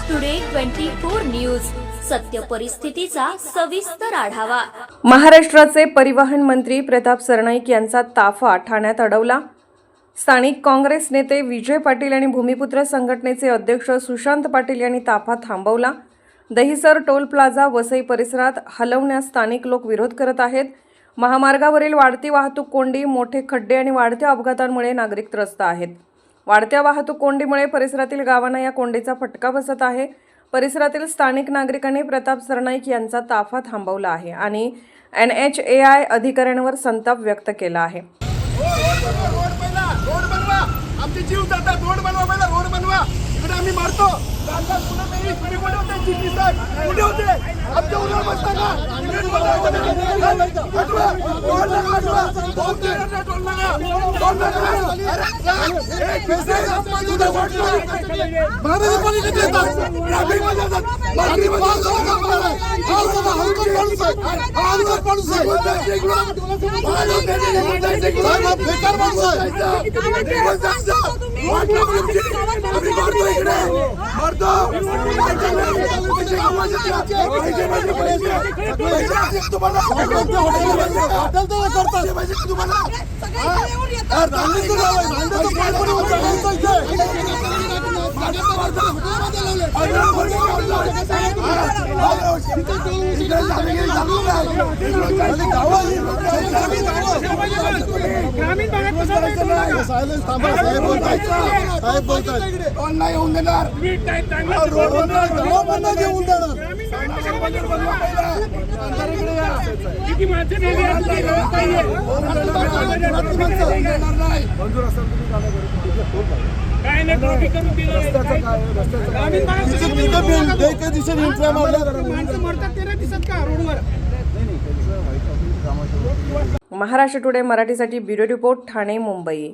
Maharashtra today twenty four news सत्य परिस्थितीचा सविस्तर आढावा. महाराष्ट्राचे परिवहन मंत्री प्रताप सरनाईक यांचा ताफा ठाण्यात अडवला. स्थानिक काँग्रेस नेते विजय पाटील आणि भूमिपुत्र संघटनेचे अध्यक्ष सुशांत पाटील यांनी ताफा थांबवला. दहिसर टोल प्लाझा वसई परिसरात हलवण्यास स्थानिक लोक विरोध करत आहेत. महामार्गावरील वाढती वाहतूक कोंडी मोठे खड्डे आणि वाढत्या अपघातांमुळे नागरिक त्रस्त आहेत. वाढत्या वाहतूक कोंडीमुळे परिसरातील गावांना या कोंडीचा फटका बसत आहे. परिसरातील स्थानिक नागरिकांनी प्रताप सरनाईक यांचा ताफा थांबवला आहे आणि एन एच ए आय अधिकाऱ्यांवर संताप व्यक्त केला आहे. आमचे जीव आम्ही মারদ ग्रामीण थांबा साहेब बोलतायत. साहेब बोलतायत कोण नाही येऊन देणार रोड गावा बंद घेऊन देणार किती माणसं नेली नाहीये. काय नाही करून दिलं माणसं मरतात ते नाही दिसत का रोडवर महाराष्ट्र टुडे मराठीसाठी ब्युरो रिपोर्ट ठाणे मुंबई